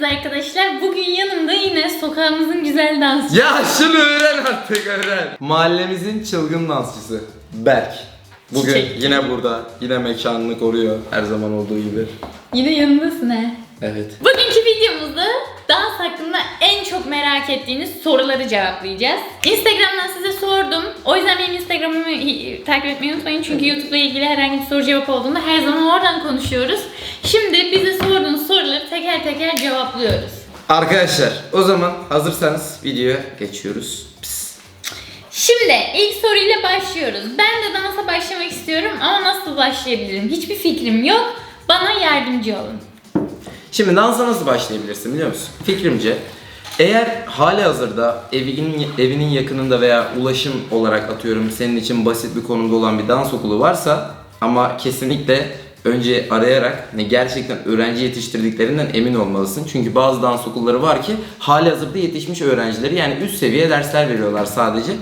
geldiniz arkadaşlar. Bugün yanımda yine sokağımızın güzel dansçısı. Ya şunu öğren artık öğren. Mahallemizin çılgın dansçısı Berk. Bugün Çiçek. yine burada. Yine mekanını koruyor her zaman olduğu gibi. Yine yanındasın he. Evet. Bugünkü videomuzda dans hakkında merak ettiğiniz soruları cevaplayacağız. Instagram'dan size sordum. O yüzden benim Instagram'ımı takip etmeyi unutmayın. Çünkü YouTube'la ilgili herhangi bir soru cevap olduğunda her zaman oradan konuşuyoruz. Şimdi bize sorduğunuz soruları teker teker cevaplıyoruz. Arkadaşlar o zaman hazırsanız videoya geçiyoruz. Pis. Şimdi ilk soruyla başlıyoruz. Ben de dansa başlamak istiyorum ama nasıl başlayabilirim? Hiçbir fikrim yok. Bana yardımcı olun. Şimdi dansa nasıl başlayabilirsin biliyor musun? Fikrimce eğer hali hazırda evinin, evinin yakınında veya ulaşım olarak atıyorum senin için basit bir konumda olan bir dans okulu varsa ama kesinlikle önce arayarak ne gerçekten öğrenci yetiştirdiklerinden emin olmalısın. Çünkü bazı dans okulları var ki hali hazırda yetişmiş öğrencileri yani üst seviye dersler veriyorlar sadece.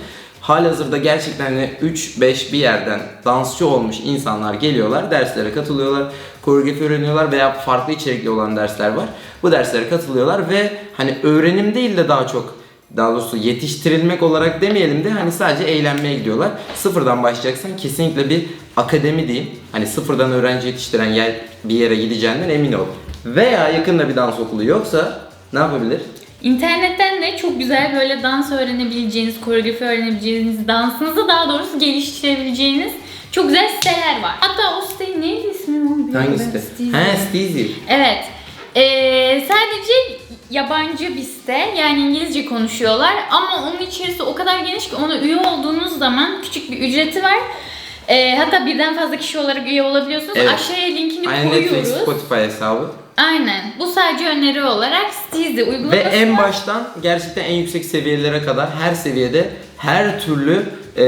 Halihazırda gerçekten hani 3-5 bir yerden dansçı olmuş insanlar geliyorlar, derslere katılıyorlar, koreografi öğreniyorlar veya farklı içerikli olan dersler var. Bu derslere katılıyorlar ve hani öğrenim değil de daha çok daha doğrusu yetiştirilmek olarak demeyelim de hani sadece eğlenmeye gidiyorlar. Sıfırdan başlayacaksan kesinlikle bir akademi diyeyim. Hani sıfırdan öğrenci yetiştiren yer bir yere gideceğinden emin ol. Veya yakında bir dans okulu yoksa ne yapabilir? İnternetten de çok güzel böyle dans öğrenebileceğiniz, koreografi öğrenebileceğiniz, dansınızı daha doğrusu geliştirebileceğiniz çok güzel siteler var. Hatta o site neydi ismi? Onu bilmiyorum Hangi site? He Steezy. Evet. Ee, sadece yabancı bir site yani İngilizce konuşuyorlar ama onun içerisi o kadar geniş ki ona üye olduğunuz zaman küçük bir ücreti var. Ee, hatta birden fazla kişi olarak üye olabiliyorsunuz. Evet. Aşağıya linkini Aynen koyuyoruz. Netflix, Spotify hesabı. Aynen. Bu sadece öneri olarak Steezy uygulaması Ve en baştan gerçekten en yüksek seviyelere kadar her seviyede her türlü e,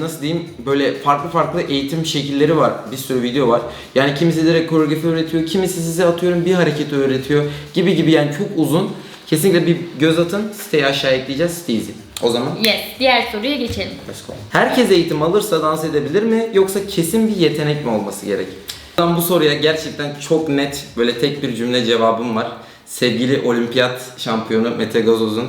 nasıl diyeyim böyle farklı farklı eğitim şekilleri var. Bir sürü video var. Yani kimisi direkt koreografi öğretiyor, kimisi size atıyorum bir hareketi öğretiyor gibi gibi yani çok uzun. Kesinlikle bir göz atın. Siteyi aşağı ekleyeceğiz. Steezy. O zaman Yes. Diğer soruya geçelim. let's go. Herkes eğitim alırsa dans edebilir mi yoksa kesin bir yetenek mi olması gerek? Ben bu soruya gerçekten çok net böyle tek bir cümle cevabım var. Sevgili olimpiyat şampiyonu Mete Gazoz'un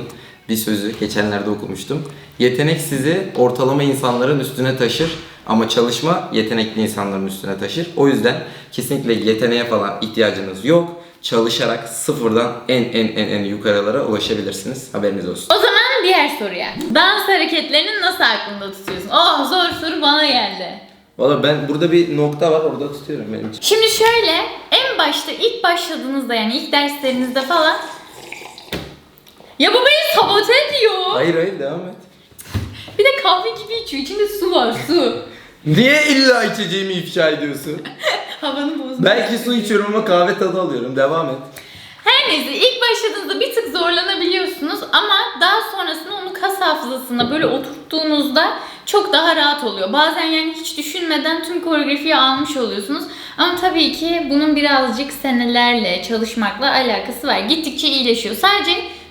bir sözü geçenlerde okumuştum. Yetenek sizi ortalama insanların üstüne taşır ama çalışma yetenekli insanların üstüne taşır. O yüzden kesinlikle yeteneğe falan ihtiyacınız yok. Çalışarak sıfırdan en en en en yukarılara ulaşabilirsiniz. Haberiniz olsun. O zaman diğer soruya. Dans hareketlerini nasıl aklında tutuyorsun? Oh zor soru bana geldi. Valla ben burada bir nokta var orada tutuyorum benim için. Şimdi şöyle en başta ilk başladığınızda yani ilk derslerinizde falan ya bu beni sabote ediyor. Hayır hayır devam et. Bir de kahve gibi içiyor. İçinde su var su. Niye illa içeceğimi ifşa ediyorsun? Havanı bozma. Belki su içiyorum ama kahve tadı alıyorum. Devam et. Her neyse ilk başladığınızda bir tık zorlanabiliyorsunuz ama daha sonrasında onu kas hafızasına böyle oturttuğunuzda çok daha rahat oluyor. Bazen yani hiç düşünmeden tüm koreografiyi almış oluyorsunuz. Ama tabii ki bunun birazcık senelerle çalışmakla alakası var. Gittikçe iyileşiyor. Sadece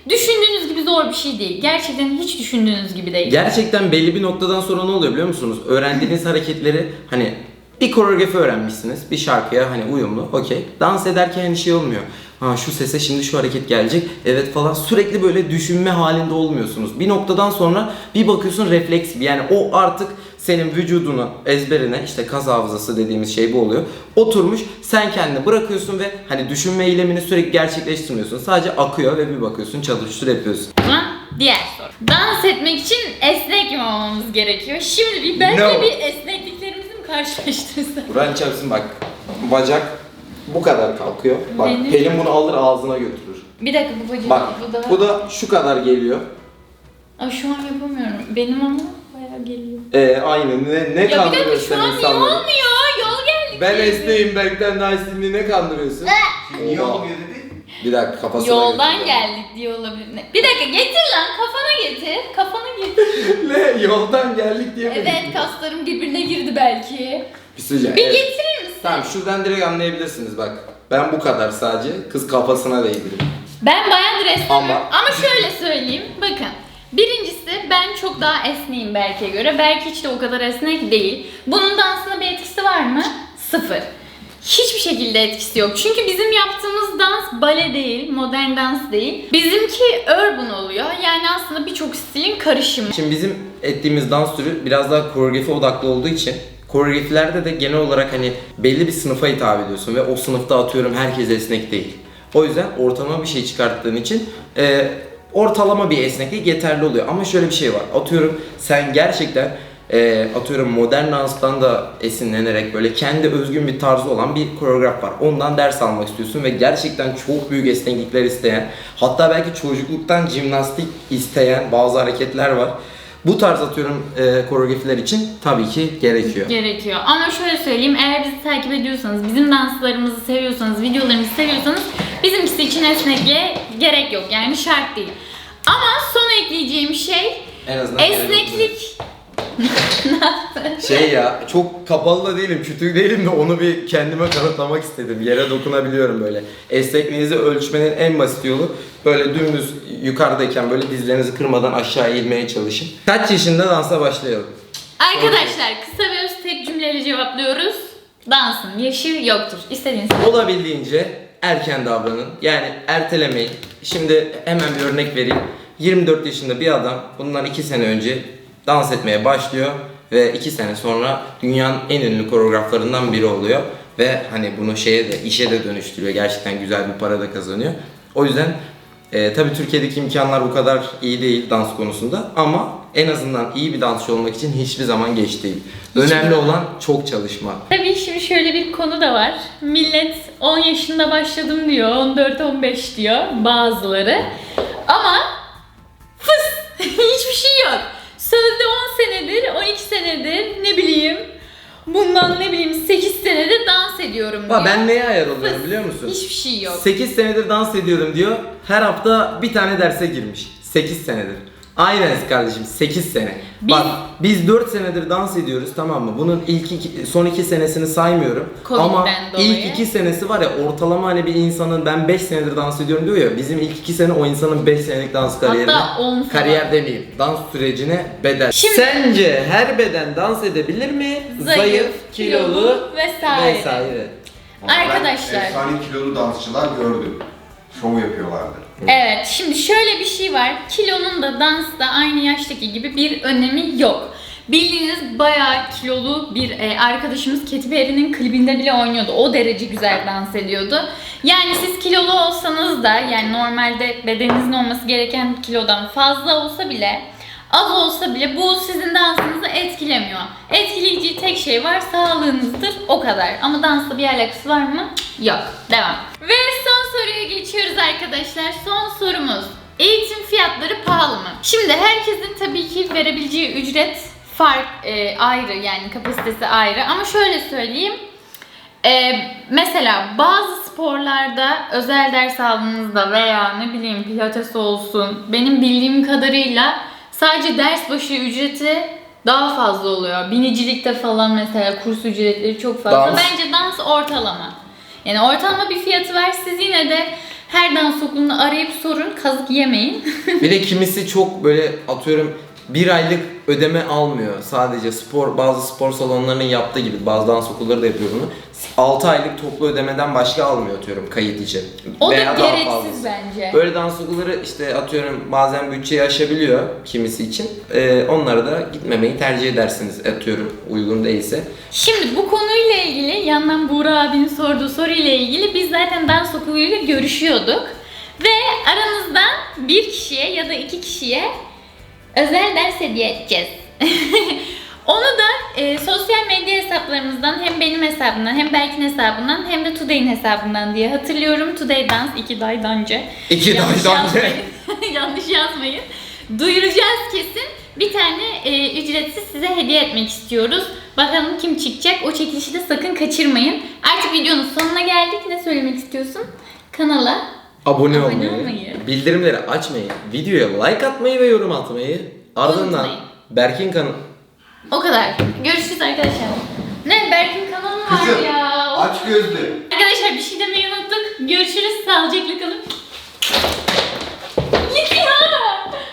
düşündüğünüz gibi zor bir şey değil. Gerçekten hiç düşündüğünüz gibi değil. Gerçekten belli bir noktadan sonra ne oluyor biliyor musunuz? Öğrendiğiniz hareketleri hani bir koreografi öğrenmişsiniz. Bir şarkıya hani uyumlu. Okey. Dans ederken hani şey olmuyor. Ha şu sese şimdi şu hareket gelecek. Evet falan. Sürekli böyle düşünme halinde olmuyorsunuz. Bir noktadan sonra bir bakıyorsun refleks. Yani o artık senin vücudunu, ezberine işte kas hafızası dediğimiz şey bu oluyor. Oturmuş sen kendini bırakıyorsun ve hani düşünme eylemini sürekli gerçekleştirmiyorsun. Sadece akıyor ve bir bakıyorsun çalıştır yapıyorsun. Zaman diğer soru. Dans etmek için esnek mi olmamız gerekiyor? Şimdi bir belki No. bir esnekliklerimizi mi karşılaştırırsak? Buran çarpsın bak. Bacak bu kadar kalkıyor. Bak Benim- Pelin bunu alır ağzına götürür. Bir dakika bu bacak Bak bu daha... bu da şu kadar geliyor. Aa, şu an yapamıyorum. Benim ama bayağı geliyor. Ee, aynı ne, ne Ya bir dakika kandırıyorsun şu sen an niye insanları? olmuyor? Yol geldik. Ben diye. esneyim Berk'ten daha esneyim ne kandırıyorsun? Niye Oha. olmuyor dedi? Bir dakika kafasına Yoldan götür. geldik diye olabilir. Ne? Bir dakika getir lan kafana getir. Kafana getir. ne? Yoldan geldik diye mi? evet kaslarım birbirine girdi belki. Söyleyeceğim. Bir evet. getirir misin? Tamam şuradan direkt anlayabilirsiniz bak. Ben bu kadar sadece kız kafasına değdirdim. Ben bayağıdır esnemiyorum. Ama- Ama... şöyle söyleyeyim. Bakın. Birincisi ben çok daha esneyim Berk'e göre. Berk hiç de o kadar esnek değil. Bunun dansına bir etkisi var mı? Sıfır. hiçbir şekilde etkisi yok. Çünkü bizim yaptığımız dans bale değil, modern dans değil. Bizimki urban oluyor. Yani aslında birçok stilin karışımı. Şimdi bizim ettiğimiz dans türü biraz daha koreografi odaklı olduğu için koreografilerde de genel olarak hani belli bir sınıfa hitap ediyorsun ve o sınıfta atıyorum herkes esnek değil. O yüzden ortalama bir şey çıkarttığın için e, ortalama bir esneklik yeterli oluyor. Ama şöyle bir şey var. Atıyorum sen gerçekten e, atıyorum modern danstan da esinlenerek böyle kendi özgün bir tarzı olan bir koreograf var. Ondan ders almak istiyorsun ve gerçekten çok büyük esneklikler isteyen hatta belki çocukluktan jimnastik isteyen bazı hareketler var. Bu tarz atıyorum e, koreografiler için tabii ki gerekiyor. gerekiyor. Ama şöyle söyleyeyim, eğer bizi takip ediyorsanız, bizim danslarımızı seviyorsanız, videolarımızı seviyorsanız bizimkisi için esnekliğe gerek yok. Yani şart değil. Ama son ekleyeceğim şey En azından esneklik. Şey ya çok kapalı da değilim, kütük değilim de onu bir kendime kanıtlamak istedim. Yere dokunabiliyorum böyle. Esnekliğinizi ölçmenin en basit yolu böyle dümdüz yukarıdayken böyle dizlerinizi kırmadan aşağı eğilmeye çalışın. Kaç yaşında dansa başlayalım? Arkadaşlar kısa ve öz tek cümleyle cevaplıyoruz. Dansın yaşı yoktur. İstediğiniz Olabildiğince erken davranın. Yani ertelemeyin. Şimdi hemen bir örnek vereyim. 24 yaşında bir adam bundan 2 sene önce dans etmeye başlıyor ve 2 sene sonra dünyanın en ünlü koreograflarından biri oluyor ve hani bunu şeye de işe de dönüştürüyor. Gerçekten güzel bir para da kazanıyor. O yüzden e, tabii Türkiye'deki imkanlar bu kadar iyi değil dans konusunda ama en azından iyi bir dansçı olmak için hiçbir zaman geç değil. Önemli olan çok çalışma. Tabii şimdi şöyle bir konu da var. Millet 10 yaşında başladım diyor, 14-15 diyor bazıları. Ama fıs hiçbir şey yok. Sözde 10 senedir, 12 senedir ne bileyim bundan ne bileyim 8 senedir dans ediyorum diyor. Ama ben neye ayar oluyorum biliyor musun? Hiçbir şey yok. 8 senedir dans ediyorum diyor. Her hafta bir tane derse girmiş. 8 senedir. Aynen kardeşim 8 sene. Biz- Bak biz 4 senedir dans ediyoruz tamam mı? Bunun ilk iki, son 2 senesini saymıyorum. Covid'den Ama dolayı. ilk 2 senesi var ya ortalama hani bir insanın ben 5 senedir dans ediyorum diyor ya bizim ilk 2 sene o insanın 5 senelik dans kariyerine Hatta 10 falan. kariyer demeyeyim dans sürecine bedel. Şimdi- Sence her beden dans edebilir mi? Zayıf, kilolu vesaire. vesaire. Arkadaşlar. efsane kilolu dansçılar gördüm. Şov yapıyorlardı. Evet, şimdi şöyle bir şey var. Kilonun da dansta aynı yaştaki gibi bir önemi yok. Bildiğiniz bayağı kilolu bir e, arkadaşımız Katy Perry'nin klibinde bile oynuyordu. O derece güzel dans ediyordu. Yani siz kilolu olsanız da yani normalde bedeninizin olması gereken kilodan fazla olsa bile az olsa bile bu sizin dansınızı etkilemiyor. Etkileyici tek şey var sağlığınızdır o kadar. Ama dansla bir alakası var mı? Yok. Devam. Ve soruya geçiyoruz arkadaşlar. Son sorumuz. Eğitim fiyatları pahalı mı? Şimdi herkesin tabii ki verebileceği ücret fark e, ayrı yani kapasitesi ayrı ama şöyle söyleyeyim. Ee, mesela bazı sporlarda özel ders aldığınızda veya ne bileyim pilates olsun benim bildiğim kadarıyla sadece ders başı ücreti daha fazla oluyor. Binicilikte falan mesela kurs ücretleri çok fazla. Dans. Bence dans ortalama. Yani ortalama bir fiyatı var. Siz yine de her dans okulunu arayıp sorun. Kazık yemeyin. Bir de kimisi çok böyle atıyorum bir aylık ödeme almıyor. Sadece spor bazı spor salonlarının yaptığı gibi bazı dans okulları da yapıyor bunu. 6 aylık toplu ödemeden başka almıyor atıyorum kayıt için. o da Veya daha gereksiz fazlası. bence. Böyle dans okulları işte atıyorum bazen bütçeyi aşabiliyor kimisi için. Ee, onlara da gitmemeyi tercih edersiniz atıyorum uygun değilse. Şimdi bu konuyla ilgili yandan Buğra abinin sorduğu soruyla ilgili biz zaten dans okuluyla görüşüyorduk. Ve aranızdan bir kişiye ya da iki kişiye özel ders hediye edeceğiz. Onu da e, sosyal medya hesaplarımızdan hem benim hesabımdan hem Berk'in hesabından hem de Today'in hesabından diye hatırlıyorum. Today Dance iki daydan önce. İki Yanlış daydan önce. Yanlış yazmayın. Duyuracağız kesin. Bir tane e, ücretsiz size hediye etmek istiyoruz. Bakalım kim çıkacak. O çekilişi de sakın kaçırmayın. Artık videonun sonuna geldik. Ne söylemek istiyorsun? Kanala Abone, Abone olmayı, olmayı. bildirimleri açmayı, videoya like atmayı ve yorum atmayı ardından. Berk'in kanalı o kadar. Görüşürüz arkadaşlar. Ne Berk'in kanalı var Kızım ya. aç gözlü. Arkadaşlar bir şey demeyi unuttuk. Görüşürüz. Sağlıcakla kalın.